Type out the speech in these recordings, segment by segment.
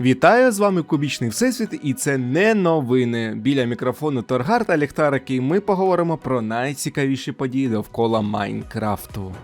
Вітаю з вами Кубічний Всесвіт, і це не новини. Біля мікрофону Торгар та Ліхтарики. Ми поговоримо про найцікавіші події довкола Майнкрафту.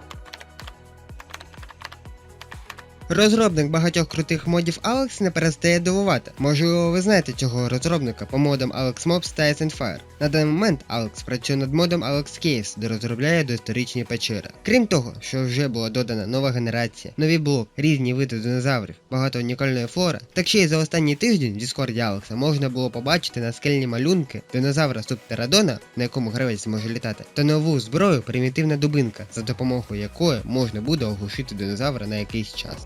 Розробник багатьох крутих модів Alex не перестає дивувати. Можливо, ви знаєте цього розробника по модам Alex Mobs та Fire. На даний момент Alex працює над модом Alex Case, де розробляє доісторичні печери. Крім того, що вже була додана нова генерація, нові блок, різні види динозаврів, багато унікальної флори. Так ще й за останній тиждень в Діскорді Алекса можна було побачити наскельні малюнки динозавра Субтерадона, на якому гравець може літати, та нову зброю примітивна дубинка, за допомогою якої можна буде оглушити динозавра на якийсь час.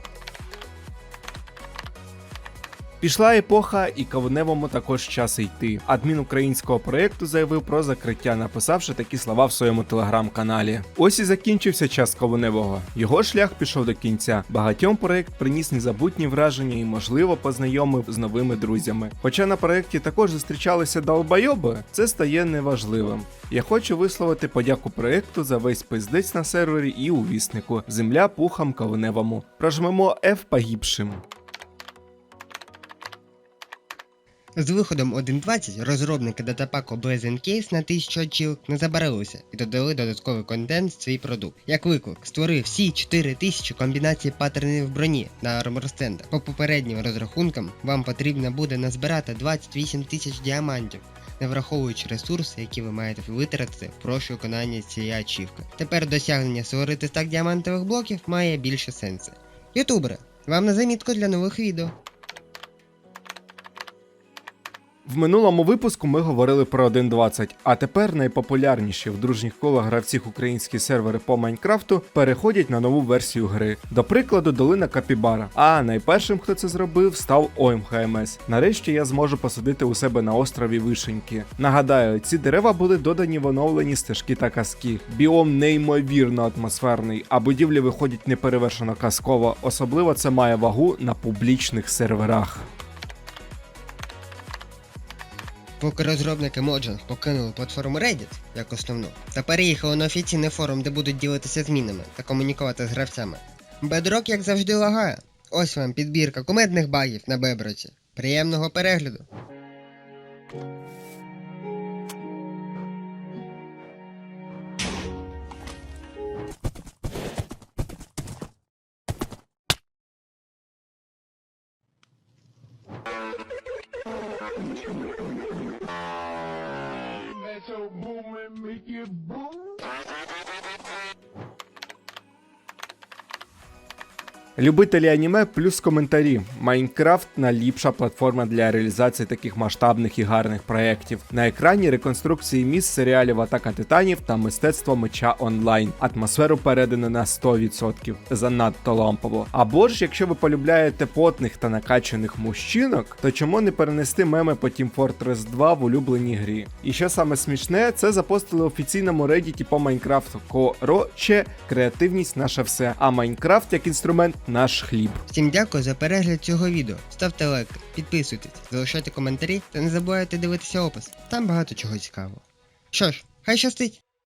Пішла епоха, і кавуневому також час йти. Адмін українського проєкту заявив про закриття, написавши такі слова в своєму телеграм-каналі. Ось і закінчився час кавуневого. Його шлях пішов до кінця. Багатьом проєкт приніс незабутні враження і, можливо, познайомив з новими друзями. Хоча на проєкті також зустрічалися долбойоби, це стає неважливим. Я хочу висловити подяку проєкту за весь пиздець на сервері і у віснику. Земля пухам кавуневому. Прожмемо F погибшим. З виходом 1.20 розробники датапаку Blazing Case на 1000 очілок не забарилися і додали додатковий контент в свій продукт. Як виклик, створив всі 4000 комбінацій паттернів броні на арморстендах. По попереднім розрахункам вам потрібно буде назбирати 28 тисяч діамантів. Не враховуючи ресурси, які ви маєте витратити про виконання цієї ачівки. Тепер досягнення створити стак діамантових блоків має більше сенсу. Ютубери, вам на замітку для нових відео. В минулому випуску ми говорили про 1.20, а тепер найпопулярніші в дружніх колах гравців українські сервери по Майнкрафту переходять на нову версію гри. До прикладу, долина Капібара. А найпершим, хто це зробив, став ОМХМС. Нарешті я зможу посадити у себе на острові вишеньки. Нагадаю, ці дерева були додані в оновлені стежки та казки. Біом неймовірно атмосферний, а будівлі виходять неперевершено казково. Особливо це має вагу на публічних серверах. Поки розробники Mojang покинули платформу Reddit як основну та переїхали на офіційний форум, де будуть ділитися змінами та комунікувати з гравцями. Bedrock, як завжди, лагає. Ось вам підбірка кумедних багів на Беброці. Приємного перегляду! That's so booming, make it boom. Любителі аніме плюс коментарі. Майнкрафт найліпша платформа для реалізації таких масштабних і гарних проєктів. На екрані реконструкції міст серіалів Атака Титанів та мистецтво меча онлайн. Атмосферу передано на 100%. Занадто лампово. Або ж, якщо ви полюбляєте потних та накачаних мужчинок, то чому не перенести меми по Team Fortress 2 в улюбленій грі? І що саме смішне, це запостили в офіційному редіті по Майнкрафту. Короче, креативність наша все. А Майнкрафт як інструмент наш хліб. Всім дякую за перегляд цього відео. Ставте лайк, підписуйтесь, залишайте коментарі та не забувайте дивитися опис. Там багато чого цікавого. Що ж, хай щастить!